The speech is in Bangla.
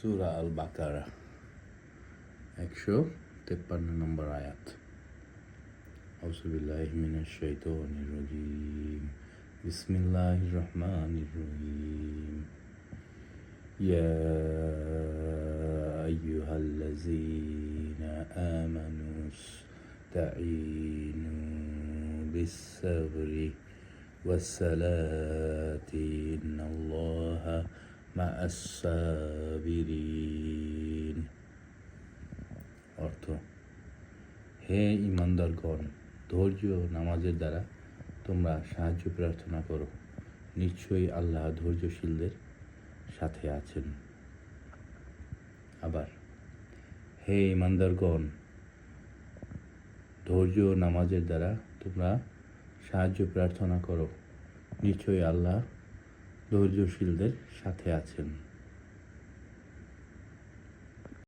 সুরা আল বাকারা একশো তেপ্পান্ন নম্বর আয়াত আউসুবিল্লাহ মিনাশ শাইতানির রাজিম বিসমিল্লাহির রহমানির রহিম يا أيها الذين آمنوا استعينوا بالصبر والصلاة إن الله মা অর্থ, হে ইমানদারগণ, ধৈর্য নামাজের দ্বারা তোমরা সাহায্য প্রার্থনা করো। নিশ্চয়ই আল্লাহ ধৈর্যশীলদের সাথে আছেন। আবার, হে ইমানদারগণ, ধৈর্য নামাজের দ্বারা তোমরা সাহায্য প্রার্থনা করো। নিশ্চয়ই আল্লাহ ধৈর্যশীলদের সাথে আছেন।